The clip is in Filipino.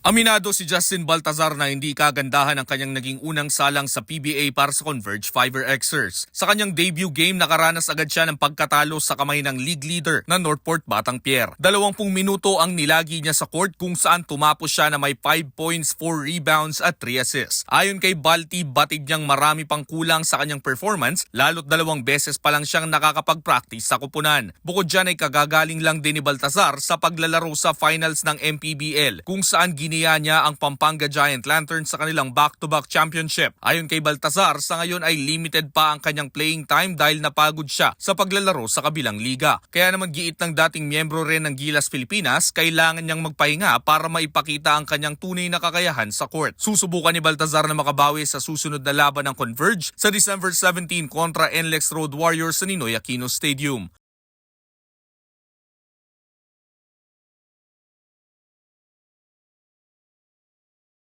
Aminado si Justin Baltazar na hindi kagandahan ang kanyang naging unang salang sa PBA para sa Converge Fiver Xers. Sa kanyang debut game, nakaranas agad siya ng pagkatalo sa kamay ng league leader na Northport Batang Pier. Dalawampung minuto ang nilagi niya sa court kung saan tumapos siya na may 5 points, 4 rebounds at 3 assists. Ayon kay Balti, batid niyang marami pang kulang sa kanyang performance lalo't dalawang beses pa lang siyang nakakapag-practice sa kupunan. Bukod dyan ay kagagaling lang din ni Baltazar sa paglalaro sa finals ng MPBL kung saan giniya niya ang Pampanga Giant Lanterns sa kanilang back-to-back championship. Ayon kay Baltazar, sa ngayon ay limited pa ang kanyang playing time dahil napagod siya sa paglalaro sa kabilang liga. Kaya naman giit ng dating miyembro rin ng Gilas Pilipinas, kailangan niyang magpahinga para maipakita ang kanyang tunay na kakayahan sa court. Susubukan ni Baltazar na makabawi sa susunod na laban ng Converge sa December 17 kontra NLEX Road Warriors sa Ninoy Aquino Stadium.